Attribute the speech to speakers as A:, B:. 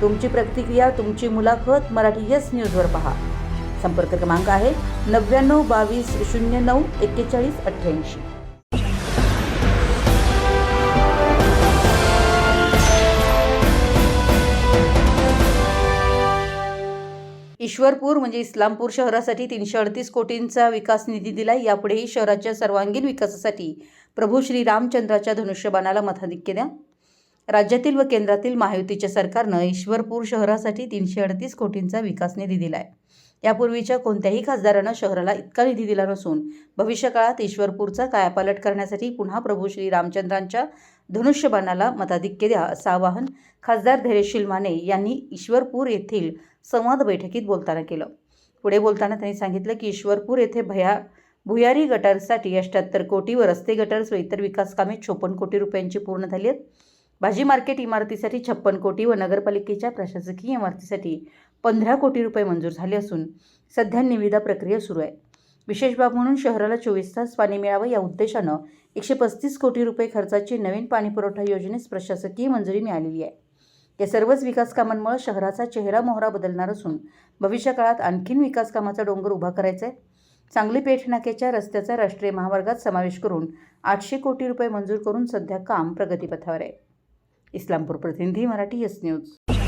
A: तुमची प्रतिक्रिया तुमची मुलाखत मराठी येस न्यूजवर पहा. संपर्क क्रमांक आहे नव्याण्णव बावीस शून्य नऊ एक्केचाळीस अठ्ठ्याऐंशी. ईश्वरपूर म्हणजे इस्लामपूर शहरासाठी तीनशे अडतीस कोटींचा विकास निधी दिला यापुढेही शहराच्या सर्वांगीण विकासासाठी प्रभू श्री रामचंद्राच्या धनुष्यबाणाला मताधिक्य द्या. राज्यातील व केंद्रातील महायुतीच्या सरकारनं ईश्वरपूर शहरासाठी तीनशे अडतीस कोटींचा विकास निधी दिला आहे यापूर्वीच्या कोणत्याही खासदारानं शहराला इतका निधी दिला नसून भविष्यकाळात ईश्वरपूरचा कायापालट करण्यासाठी पुन्हा प्रभू श्री रामचंद्रांच्या धनुष्यबाणाला मताधिक्य द्या असं आवाहन खासदार धैर्यशील माने यांनी ईश्वरपूर येथील संवाद बैठकीत बोलताना केलं. पुढे बोलताना त्यांनी सांगितलं की ईश्वरपूर येथे भया भुयारी गटारसाठी अठ्ठ्याहत्तर कोटी व रस्ते गटार्स व इतर विकास कामे चोपन्न कोटी रुपयांची पूर्ण झाली आहेत. भाजी मार्केट इमारतीसाठी छप्पन कोटी व नगरपालिकेच्या प्रशासकीय इमारतीसाठी पंधरा कोटी रुपये मंजूर झाले असून सध्या निविदा प्रक्रिया सुरू आहे. विशेष बाब म्हणून शहराला चोवीस तास पाणी मिळावं या उद्देशानं एकशे पस्तीस कोटी रुपये खर्चाची नवीन पाणीपुरवठा योजनेस प्रशासकीय मंजुरी मिळालेली आहे. या सर्वच विकास कामांमुळे शहराचा चेहरा मोहरा बदलणार असून भविष्यकाळात आणखीन विकास कामाचा डोंगर उभा करायचा आहे. सांगली पेठ नाक्याच्या रस्त्याचा राष्ट्रीय महामार्गात समावेश करून आठशे कोटी रुपये मंजूर करून सध्या काम प्रगतीपथावर आहे. इस्लामपूर प्रतिनिधी मराठी एस न्यूज.